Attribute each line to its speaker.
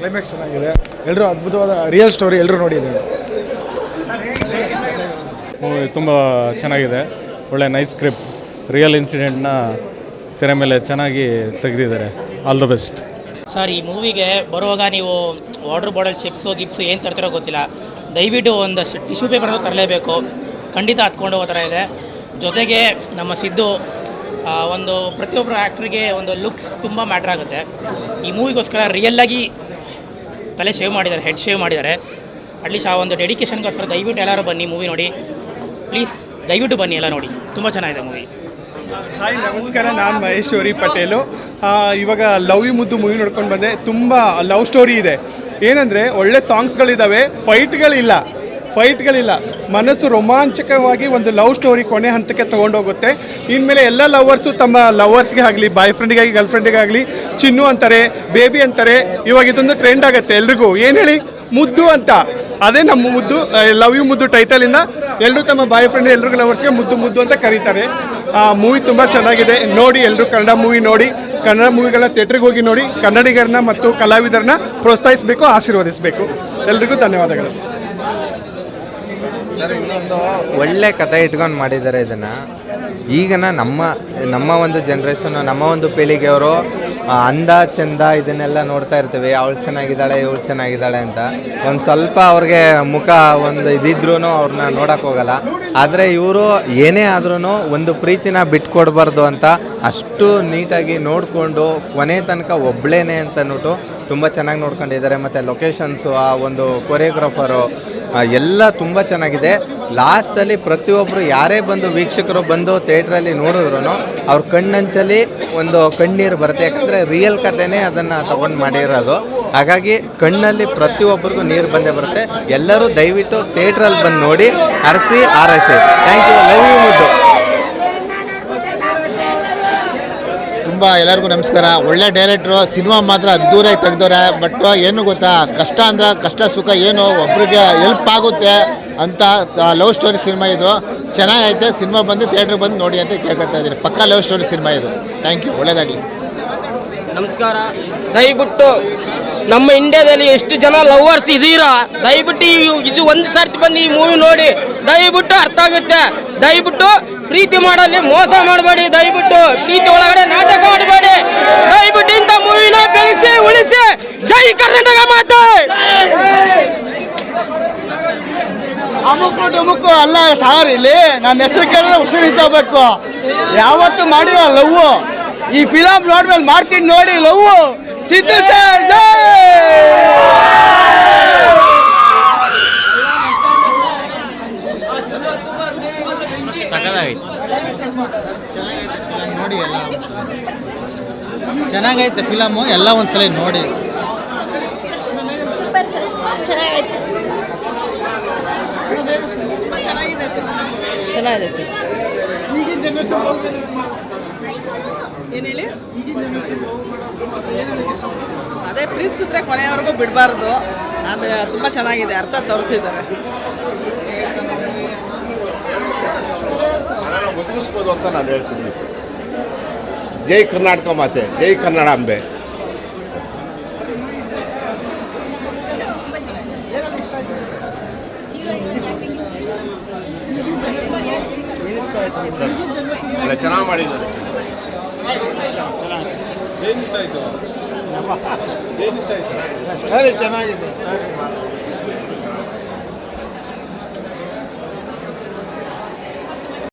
Speaker 1: Climax ಚೆನ್ನಾಗಿದೆ ಎಲ್ಲರೂ ಅದ್ಭುತವಾದ ರಿಯಲ್ ಸ್ಟೋರಿ ಎಲ್ಲರೂ ನೋಡಿದ್ದಾರೆ.
Speaker 2: ಮೂವಿ ತುಂಬ ಚೆನ್ನಾಗಿದೆ. ಒಳ್ಳೆ ನೈಸ್ ಸ್ಕ್ರಿಪ್ಟ್ ರಿಯಲ್ ಇನ್ಸಿಡೆಂಟ್ನ ತೆರೆ ಮೇಲೆ ಚೆನ್ನಾಗಿ ತೆಗೆದಿದ್ದಾರೆ. ಆಲ್ ದ ಬೆಸ್ಟ್
Speaker 3: ಸರ್ ಈ ಮೂವಿಗೆ ಬರುವಾಗ ನೀವು ವಾಟರ್ ಬಾಟಲ್ ಚಿಪ್ಸು ಗಿಪ್ಸು ಏನು ತರ್ತಿರೋ ಗೊತ್ತಿಲ್ಲ. ದಯವಿಟ್ಟು ಒಂದಷ್ಟು ಟಿಶ್ಯೂ ಪೇಪರ್ ತರಲೇಬೇಕು. ಖಂಡಿತ ಹತ್ಕೊಂಡು ಹೋಗೋ ಥರ ಇದೆ. ಜೊತೆಗೆ ನಮ್ಮ ಸಿದ್ದು ಒಂದು ಪ್ರತಿಯೊಬ್ಬರು ಆ್ಯಕ್ಟ್ರಿಗೆ ಒಂದು ಲುಕ್ಸ್ ತುಂಬ ಮ್ಯಾಟ್ರ್ ಆಗುತ್ತೆ. ಈ ಮೂವಿಗೋಸ್ಕರ ರಿಯಲ್ಲಾಗಿ ತಲೆ ಶೇವ್ ಮಾಡಿದ್ದಾರೆ ಹೆಡ್ ಶೇವ್ ಮಾಡಿದ್ದಾರೆ. ಅಟ್ಲೀಸ್ಟ್ ಆ ಒಂದು ಡೆಡಿಕೇಶನ್ಗೋಸ್ಕರ ದಯವಿಟ್ಟು ಎಲ್ಲರೂ ಬನ್ನಿ ಮೂವಿ ನೋಡಿ. ಪ್ಲೀಸ್ ದಯವಿಟ್ಟು ಬನ್ನಿ ಎಲ್ಲ ನೋಡಿ. ತುಂಬ ಚೆನ್ನಾಗಿದೆ ಮೂವಿ
Speaker 4: ಹಾಯ್ ನಮಸ್ಕಾರ. ನಾನು ಮಹೇಶ್ವರಿ ಪಟೇಲು. ಇವಾಗ ಲವ್ ಯು ಮುದ್ದು ಮೂವಿ ನೋಡ್ಕೊಂಡು ಬಂದೆ. ತುಂಬ ಲವ್ ಸ್ಟೋರಿ ಇದೆ. ಏನಂದರೆ, ಒಳ್ಳೆ ಸಾಂಗ್ಸ್ಗಳಿದ್ದಾವೆ ಫೈಟ್ಗಳಿಲ್ಲ ಫೈಟ್ಗಳಿಲ್ಲ. ಮನಸ್ಸು ರೋಮಾಂಚಕವಾಗಿ ಒಂದು ಲವ್ ಸ್ಟೋರಿ ಕೊನೆ ಹಂತಕ್ಕೆ ತೊಗೊಂಡೋಗುತ್ತೆ. ಇನ್ಮೇಲೆ ಎಲ್ಲ ಲವರ್ಸು ತಮ್ಮ ಲವರ್ಸ್ಗೆ ಆಗಲಿ ಬಾಯ್ ಫ್ರೆಂಡಿಗಾಗಿ ಗರ್ಲ್ ಫ್ರೆಂಡಿಗಾಗಲಿ ಚಿನ್ನು ಅಂತಾರೆ, ಬೇಬಿ ಅಂತಾರೆ, ಇವಾಗ ಇದೊಂದು ಟ್ರೆಂಡ್ ಆಗುತ್ತೆ ಎಲ್ರಿಗೂ. ಏನು ಹೇಳಿ? ಮುದ್ದು ಅಂತ. ಅದೇ ನಮ್ಮ ಮುದ್ದು ಲವ್ ಯು ಮುದ್ದು ಟೈಟಲಿಂದ ಎಲ್ಲರೂ ತಮ್ಮ ಬಾಯ್ ಫ್ರೆಂಡ್ ಎಲ್ರಿಗೂ ಲವರ್ಸ್ಗೆ ಮುದ್ದು ಮುದ್ದು ಅಂತ ಕರೀತಾರೆ. ಆ ಮೂವಿ ತುಂಬ ಚೆನ್ನಾಗಿದೆ. ನೋಡಿ ಎಲ್ಲರೂ ಕನ್ನಡ ಮೂವಿ ನೋಡಿ. ಕನ್ನಡ ಮೂವಿಗಳ ಥಿಯೇಟ್ರಿಗೆ ಹೋಗಿ ನೋಡಿ. ಕನ್ನಡಿಗರನ್ನ ಮತ್ತು ಕಲಾವಿದರನ್ನ ಪ್ರೋತ್ಸಾಹಿಸಬೇಕು, ಆಶೀರ್ವದಿಸಬೇಕು. ಎಲ್ರಿಗೂ ಧನ್ಯವಾದಗಳು.
Speaker 5: ಒಳ್ಳೆ ಕತೆ ಇಟ್ಕೊಂಡು ಮಾಡಿದ್ದಾರೆ ಇದನ್ನು. ಈಗಿನ ನಮ್ಮ ನಮ್ಮ ಒಂದು ಜನ್ರೇಷನ್ ನಮ್ಮ ಒಂದು ಪೀಳಿಗೆಯವರು ಅಂದ ಚಂದ ಇದನ್ನೆಲ್ಲ ನೋಡ್ತಾ ಇರ್ತೀವಿ. ಅವಳು ಚೆನ್ನಾಗಿದ್ದಾಳೆ, ಇವಳು ಚೆನ್ನಾಗಿದ್ದಾಳೆ ಅಂತ. ಒಂದು ಸ್ವಲ್ಪ ಅವ್ರಿಗೆ ಮುಖ ಒಂದು ಇದಿದ್ರೂ ಅವ್ರನ್ನ ನೋಡಕ್ಕೆ ಹೋಗಲ್ಲ. ಆದರೆ ಇವರು ಏನೇ ಆದ್ರೂ ಒಂದು ಪ್ರೀತಿನ ಬಿಟ್ಕೊಡ್ಬಾರ್ದು ಅಂತ ಅಷ್ಟು ನೀಟಾಗಿ ನೋಡಿಕೊಂಡು ಕೊನೆ ತನಕ ಒಬ್ಳೇನೆ ಅಂತ ಅಂದ್ಬಿಟ್ಟು ತುಂಬ ಚೆನ್ನಾಗಿ ನೋಡ್ಕೊಂಡಿದ್ದಾರೆ. ಮತ್ತು ಲೊಕೇಶನ್ಸು ಆ, ಒಂದು ಕೊರಿಯೋಗ್ರಾಫರು ಎಲ್ಲ ತುಂಬ ಚೆನ್ನಾಗಿದೆ. ಲಾಸ್ಟಲ್ಲಿ ಪ್ರತಿಯೊಬ್ಬರು ಯಾರೇ ಬಂದು ವೀಕ್ಷಕರು ಬಂದು ಥಿಯೇಟ್ರಲ್ಲಿ ನೋಡಿದ್ರು ಅವ್ರ ಕಣ್ಣಂಚಲ್ಲಿ ಒಂದು ಕಣ್ಣೀರು ಬರುತ್ತೆ. ಯಾಕಂದರೆ ರಿಯಲ್ ಕಥೆನೇ ಅದನ್ನು ತಗೊಂಡು ಮಾಡಿರೋದು. ಹಾಗಾಗಿ ಕಣ್ಣಲ್ಲಿ ಪ್ರತಿಯೊಬ್ಬರಿಗೂ ನೀರು ಬಂದೇ ಬರುತ್ತೆ. ಎಲ್ಲರೂ ದಯವಿಟ್ಟು ಥಿಯೇಟ್ರಲ್ಲಿ ಬಂದು ನೋಡಿ ಹರಿಸಿ ಆರೈಸಿ. ಥ್ಯಾಂಕ್ ಯು ಲವ್ ಯು ಮುದ್ದು.
Speaker 6: ತುಂಬ ಎಲ್ಲರಿಗೂ ನಮಸ್ಕಾರ. ಒಳ್ಳೆ ಡೈರೆಕ್ಟ್ರು ಸಿನಿಮಾ ಮಾತ್ರ ಅದ್ದೂರಾಗಿ ತೆಗ್ದವ್ರೆ. ಬಟ್ ಏನು ಗೊತ್ತಾ? ಕಷ್ಟ ಅಂದ್ರೆ ಕಷ್ಟ, ಸುಖ ಏನು? ಒಬ್ರಿಗೆ ಹೆಲ್ಪ್ ಆಗುತ್ತೆ ಅಂತ ಲವ್ ಸ್ಟೋರಿ ಸಿನಿಮಾ ಇದು. ಚೆನ್ನಾಗೈತೆ ಸಿನಿಮಾ ಬಂದು ಥಿಯೇಟ್ರಿಗೆ ಬಂದು ನೋಡಿ ಅಂತ ಕೇಳ್ಕೊತಾ ಇದ್ದೀನಿ. ಪಕ್ಕಾ ಲವ್ ಸ್ಟೋರಿ ಸಿನಿಮಾ ಇದು. ಥ್ಯಾಂಕ್ ಯು ಒಳ್ಳೇದಾಗಲಿ.
Speaker 7: ನಮಸ್ಕಾರ. ದಯವಿಟ್ಟು ನಮ್ಮ ಇಂಡಿಯಾದಲ್ಲಿ ಎಷ್ಟು ಜನ ಲವರ್ಸ್ ಇದೀರಾ? ದಯವಿಟ್ಟು ಇದು ಒಂದು ಸರ್ತಿ ಬಂದು ಈ ಮೂವಿ ನೋಡಿ. ದಯವಿಟ್ಟು ಅರ್ಥ ಆಗುತ್ತೆ. ದಯವಿಟ್ಟು ಪ್ರೀತಿ ಮಾಡಲಿ, ಮೋಸ ಮಾಡಬೇಡಿ. ದಯವಿಟ್ಟು ಪ್ರೀತಿ ಒಳಗಡೆ ನಾಟಕ ಮಾಡಬೇಡಿ ದಯವಿಟ್ಟು ಇಂಥ ಮೂವಿನ ಬೆಳೆಸಿ ಉಳಿಸಿ ಜೈ ಕರ್ನಾಟಕ ಮಾತೆ
Speaker 8: ಅಮುಕು ಡುಮುಕು ಅಲ್ಲ ಸಾರ್ ಇಲ್ಲಿ ನನ್ನ ಹೆಸರು ಕೇಳಿದ್ರೆ ಉಸಿರು ನಿಂತೋಗ್ಬೇಕು ಯಾವತ್ತು ಮಾಡಿರೋ ಲವ್ ಈ ಫಿಲಮ್ ನೋಡ್ಮೇಲೆ ಮಾಡ್ತೀನಿ ನೋಡಿ ಲವ್ ಸಿದ್ದು ಸರ್ ಜೈ!
Speaker 3: ಸಕದಾಗೈತೆ
Speaker 6: ನೋಡಿ ಎಲ್ಲ ಚೆನ್ನಾಗೈತೆ ಫಿಲಮು ಎಲ್ಲ ಒಂದ್ಸಲ ನೋಡಿ.
Speaker 9: ಸೂಪರ್ ಸರ್ ಚೆನ್ನಾಗೈತೆ.
Speaker 8: ಚೆನ್ನಾಗಿದೆ
Speaker 10: ಏನು ಹೇಳಿ? ಅದೇ ಪ್ರೀತಿಸಿದ್ರೆ ಕೊನೆಯವರೆಗೂ ಬಿಡಬಾರ್ದು. ಅದು ತುಂಬ ಚೆನ್ನಾಗಿದೆ ಅರ್ಥ ತೋರಿಸಿದ್ದಾರೆ.
Speaker 11: ಬದುಕಿಸ್ಬೋದು ಅಂತ ನಾನು ಹೇಳ್ತೀನಿ. ಜೈ ಕರ್ನಾಟಕ ಮಾತೆ ಜೈ ಕನ್ನಡಾಂಬೆ ಒಳ್ಳೆ ಚೆನ್ನಾಗಿ ಮಾಡಿದ್ದಾರೆ
Speaker 1: ಏನು ಇಷ್ಟ ಆಯಿತು? ಏನು ಇಷ್ಟ ಆಯಿತು?
Speaker 6: ಸ್ಟೋರಿ ಚೆನ್ನಾಗಿದೆ ಸ್ಟೋರಿ